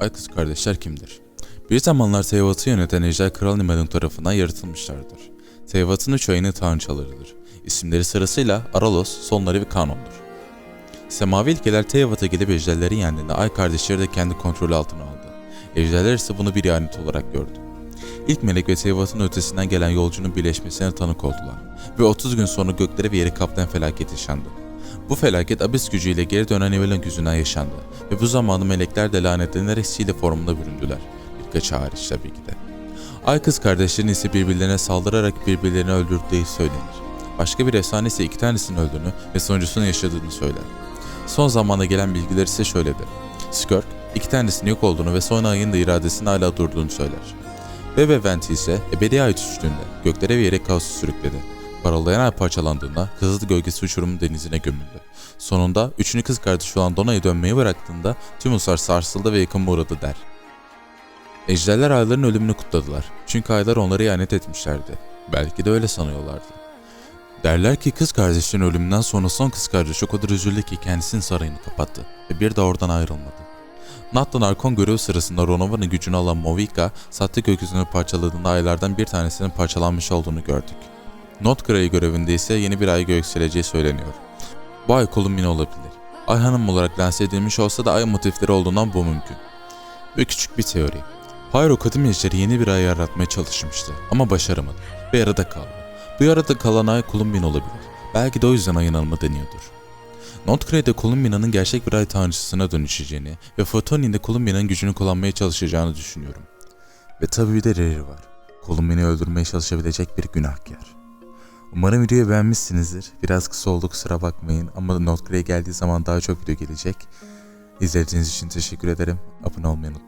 Ay kız kardeşler kimdir? Bir zamanlar Teyvat'ı yöneten Ejder Kral Nimelung tarafından yaratılmışlardır. Teyvat'ın üç ayını tanrıçalarıdır. İsimleri sırasıyla Aralos, Sonları ve Kanon'dur. Semavi ilkeler Teyvat'a gelip ejderleri yendiğinde Ay kardeşleri de kendi kontrolü altına aldı. Ejderler ise bunu bir ihanet olarak gördü. İlk melek ve Teyvat'ın ötesinden gelen yolcunun birleşmesine tanık oldular ve 30 gün sonra gökleri ve yeri kaplayan felaket yaşandı. Bu felaket abis gücüyle geri dönen Nivelung yüzünden yaşandı ve bu zamanı melekler de lanetlenerek Sile formunda büründüler. Birkaçı hariç tabii ki de. Ay kız kardeşlerin ise birbirlerine saldırarak birbirlerini öldürdüğü söylenir. Başka bir efsane ise iki tanesinin öldüğünü ve sonuncusunun yaşadığını söyler. Son zamanda gelen bilgiler ise şöyledir. Skirk, iki tanesinin yok olduğunu ve son ayın da iradesinin hala durduğunu söyler. Ve Venti ise ebedi ay düştüğünde göklere ve yere kaosu sürükledi. Paralayan ay parçalandığında hızlı gölgesi uçurumun denizine gömüldü. Sonunda üçüncü kız kardeşi olan Dona'yı dönmeyi bıraktığında tüm uluslar sarsıldı ve yıkıma uğradı der. Ejderler ayların ölümünü kutladılar. Çünkü aylar onları ihanet etmişlerdi. Belki de öyle sanıyorlardı. Derler ki kız kardeşinin ölümünden sonra son kız kardeş o kadar üzüldü ki kendisinin sarayını kapattı ve bir de oradan ayrılmadı. Nat'tan Arkon görevi sırasında Ronova'nın gücünü alan Movika, sahte gökyüzünü parçaladığında aylardan bir tanesinin parçalanmış olduğunu gördük. Not Grey görevinde ise yeni bir ay gökseleceği söyleniyor. Bu ay Columbine olabilir. Ay hanım olarak lanse edilmiş olsa da ay motifleri olduğundan bu mümkün. Ve küçük bir teori. Pyro kadim ejderi yeni bir ay yaratmaya çalışmıştı ama başaramadı ve yarıda kaldı. Bu yarıda kalan ay Columbine olabilir. Belki de o yüzden ayın alımı deniyordur. Notgrade'de Columbia'nın gerçek bir ay tanrıçısına dönüşeceğini ve Photon'in de Columbia'nın gücünü kullanmaya çalışacağını düşünüyorum. Ve tabii bir de Rary var. Columbia'yı öldürmeye çalışabilecek bir günahkar. Umarım videoyu beğenmişsinizdir. Biraz kısa oldu kusura bakmayın ama Notgrade geldiği zaman daha çok video gelecek. İzlediğiniz için teşekkür ederim. Abone olmayı unutmayın.